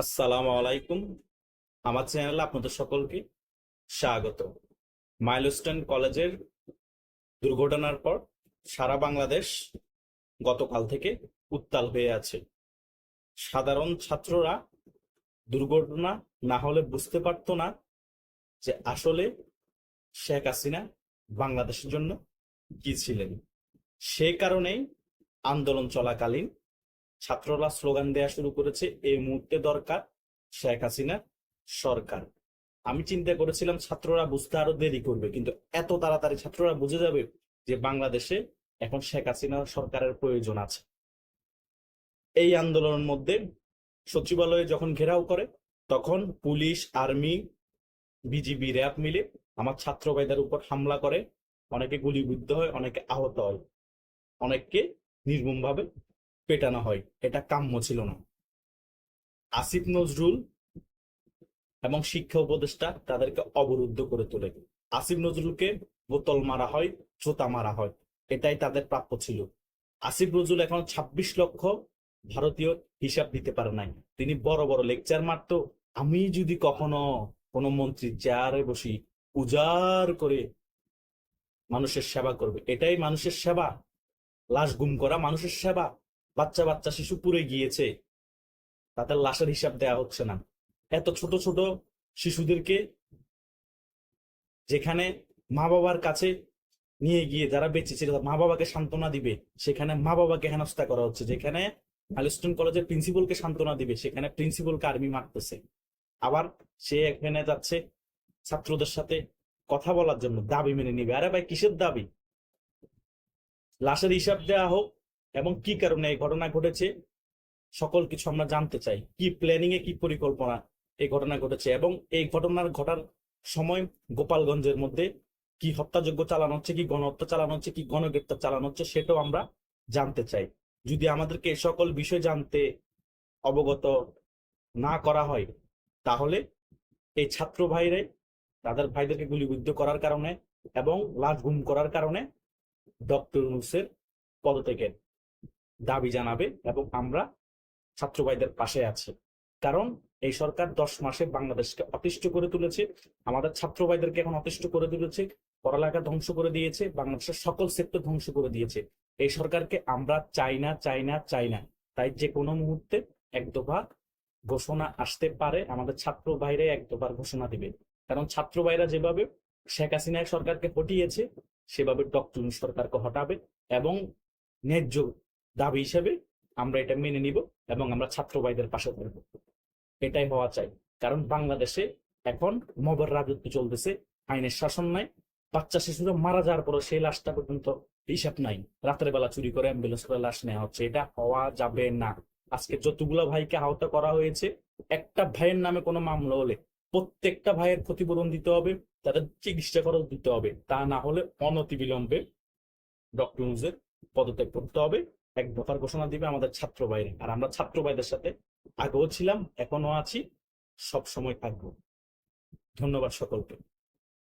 আসসালামু আলাইকুম। আমার চ্যানেলে আপনাদের সকলকে স্বাগত। মাইলস্টোন কলেজের দুর্ঘটনার পর সারা বাংলাদেশ গতকাল থেকে উত্তাল হয়ে আছে। সাধারণ ছাত্ররা দুর্ঘটনা না হলে বুঝতে পারতো না যে আসলে শেখ হাসিনা বাংলাদেশের জন্য কি ছিলেন। সে কারণেই আন্দোলন চলাকালীন ছাত্ররা স্লোগান দেওয়া শুরু করেছে এই মুহূর্তে দরকার শেখ হাসিনা সরকার। আমি চিন্তা করেছিলাম ছাত্ররা বুঝতে আরও দেরি করবে, কিন্তু এত তাড়াতাড়ি ছাত্ররা বুঝে যাবে যে বাংলাদেশে এখন শেখ হাসিনা সরকারের প্রয়োজন আছে। এই আন্দোলনের মধ্যে সচিবালয়ে যখন ঘেরাও করে, তখন পুলিশ, আর্মি, বিজিবি র্যাব মিলে আমার ছাত্র ভাইদের উপর হামলা করে। অনেকে গুলিবিদ্ধ হয়, অনেকে আহত হয়। অনেককে নির্মমভাবে পেটানো হয়, এটা কাম্য ছিল না। আসিফ নজরুল এবং শিক্ষা উপদেষ্টা তাদেরকে অবরুদ্ধ করে তোলে। আসিফ নজরুলকে বোতল মারা হয়, জোতা মারা হয়, এটাই তাদের প্রাপ্য ছিল। আসিফ নজরুল এখন ২৬ লক্ষ ভারতীয় হিসাব দিতে পারে নাই। তিনি বড় বড় লেকচার মারতো। আমি যদি কখনো কোনো মন্ত্রী চেয়ারে বসি উজাড় করে মানুষের সেবা করবে, এটাই মানুষের সেবা। লাশ গুম করা মানুষের সেবা। বাচ্চা বাচ্চা শিশু পুড়ে গিয়েছে, তাদের লাশের হিসাব দেয়া হচ্ছে না। এত ছোট ছোট শিশুদেরকে যেখানে মা বাবার কাছে নিয়ে গিয়ে যারা বেঁচে ছিল মা বাবাকে সান্ত্বনা দিবে, সেখানে মা বাবাকে হেনস্থা করা হচ্ছে। যেখানে মাইলস্টোন কলেজের প্রিন্সিপালকে সান্ত্বনা দিবে, সেখানে প্রিন্সিপালকে আর্মি মারতেছে। আবার সে এখানে যাচ্ছে ছাত্রদের সাথে কথা বলার জন্য, দাবি মেনে নিবে। আরে ভাই, কিসের দাবি? লাশের হিসাব দেওয়া হোক এবং কি কারণে এই ঘটনা ঘটেছে? সকল কিছু আমরা জানতে চাই। কি প্ল্যানিং এ কি পরিকল্পনা এই ঘটনা ঘটেছে? এবং এই ঘটনার ঘটার সময় গোপালগঞ্জের মধ্যে কি হত্যাযোগ্য চালানো হচ্ছে, কি গণহত্যা চালানো হচ্ছে, কি গণগ্রেপ্তার চালানো হচ্ছে, সেটাও আমরা জানতে চাই। যদি আমাদেরকে সকল বিষয় জানতে অবগত না করা হয়, তাহলে এই ছাত্র ভাইরে, তাদের ভাইদেরকে গুলিবিদ্ধ করার কারণে এবং লাশ গুম করার কারণে ডক্টর ইউনুসের পদত্যাগের দাবি জানাবে এবং আমরা ছাত্র ভাইদের পাশে আছি। কারণ এই সরকার দশ মাসে বাংলাদেশকে অতিষ্ঠ করে তুলেছে। আমাদের ছাত্র ভাইদেরকে এখন অতিষ্ঠ করে তুলেছে, পড়ালেখা ধ্বংস করে দিয়েছে, বাংলাদেশের সকল সেক্টর ধ্বংস করে দিয়েছে। এই সরকারকে আমরা চাই না চাই না চাই না। তাই যে কোনো মুহূর্তে এক দফা ঘোষণা আসতে পারে, আমাদের ছাত্র ভাইরে এক দফার ঘোষণা দিবে। কারণ ছাত্র ভাইরা যেভাবে শেখ হাসিনা সরকারকে হটিয়েছে, সেভাবে ডক্টর সরকারকে হটাবে এবং ন্যায্য দাবি হিসেবে আমরা এটা মেনে নিব এবং আমরা ছাত্র ভাইদের পাশে থাকব। এটাই হওয়া চাই। কারণ বাংলাদেশে এখন মবর রাজত্ব চলতেছে, আইনের শাসন নাই, বাচ্চা শিশুরা মারা যাওয়ার পরে সেই লাশটা পর্যন্ত হিসাব নাই। রাতের বেলা চুরি করে অ্যাম্বুলেন্স করে লাশ নেওয়া হচ্ছে, এটা হওয়া যাবে না। আজকে যতগুলো ভাইকে আহত করা হয়েছে, একটা ভাইয়ের নামে কোনো মামলা হলে প্রত্যেকটা ভাইয়ের ক্ষতিপূরণ দিতে হবে, তাদের চিকিৎসা খরচ দিতে হবে। তা না হলে অনতিবিলম্বে ডক্টর পদত্যাগ করতে হবে। এক দফার ঘোষণা দিবে আমাদের ছাত্র বাইরে আর আমরা ছাত্র ভাইদের সাথে আগেও ছিলাম এখনও আছি সব সময় থাকব। ধন্যবাদ সকলকে।